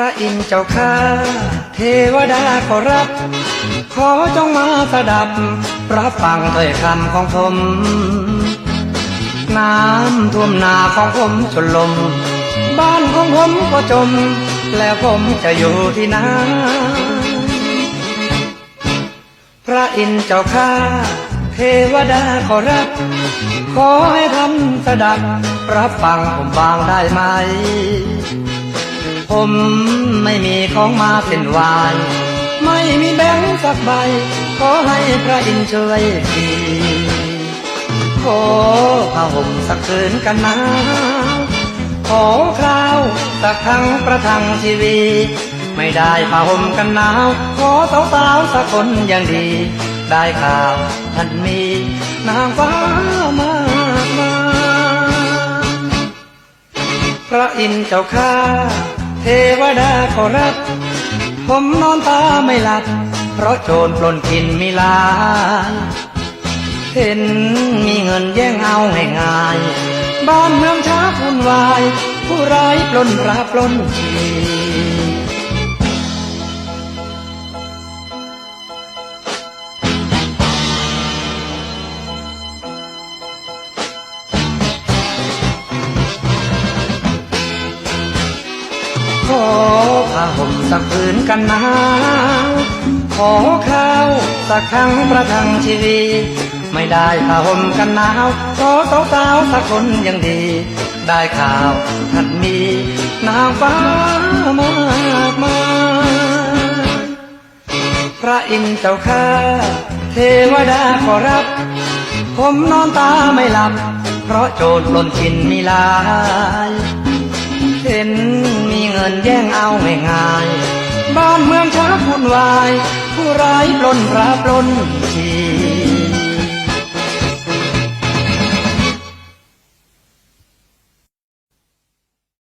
ระอินทร์เจ้าข้าเทวดาขอรับ ขอจงมาสดับ รับฟังถ้อยคำของผม น้ำท่วมนาของผมจนลม บ้านของผมก็จม แล้วผมจะอยู่ที่ไหนพระอินทร์เจ้าข้าเทวดาขอรับ ขอให้ท่านสดับ รับฟังผมบางได้ไหม ผมไม่มีของมาเส้นวายไม่มีแบงค์สักใบ ขอให้พระอินทร์ช่วยทีขอผ้าห่มสักคืนกันหนาวขอคราวสักครั้งประทังชีวีไม่ได้ผ้าห่มกันหนาวขอสาวสาวสักคนอย่างดี ได้ข่าวท่านมีนางฟ้ามากมาพระอินทร์เจ้าข้า เทวดาขอรับผมนอนตาไม่หลับ เพราะโจรปล้นกินมิลาเห็นมีเงินแย่งเอาง่ายๆบ้านเมืองช้าวุ่นวาย ผู้ร้ายปล้นราปล้นชี ขอผ้าห่มสักผืนกันหนาวขอข้าวสักครั้งประทังชีวีไม่ได้ผ้าห่มกันหนาวขอสาวสาวๆสักคนยังดี ได้ข่าวท่านมีนางฟ้ามากมายพระอินทร์เจ้าข้าเทวดาขอรับ ผมนอนตาไม่หลับ เพราะโจรปล้นกินมีลาย เห็น งินแย่งเอาง่ายๆบ้านเมืองช้าวุ่นวาย ผู้ร้ายปล้นพระปล้นชี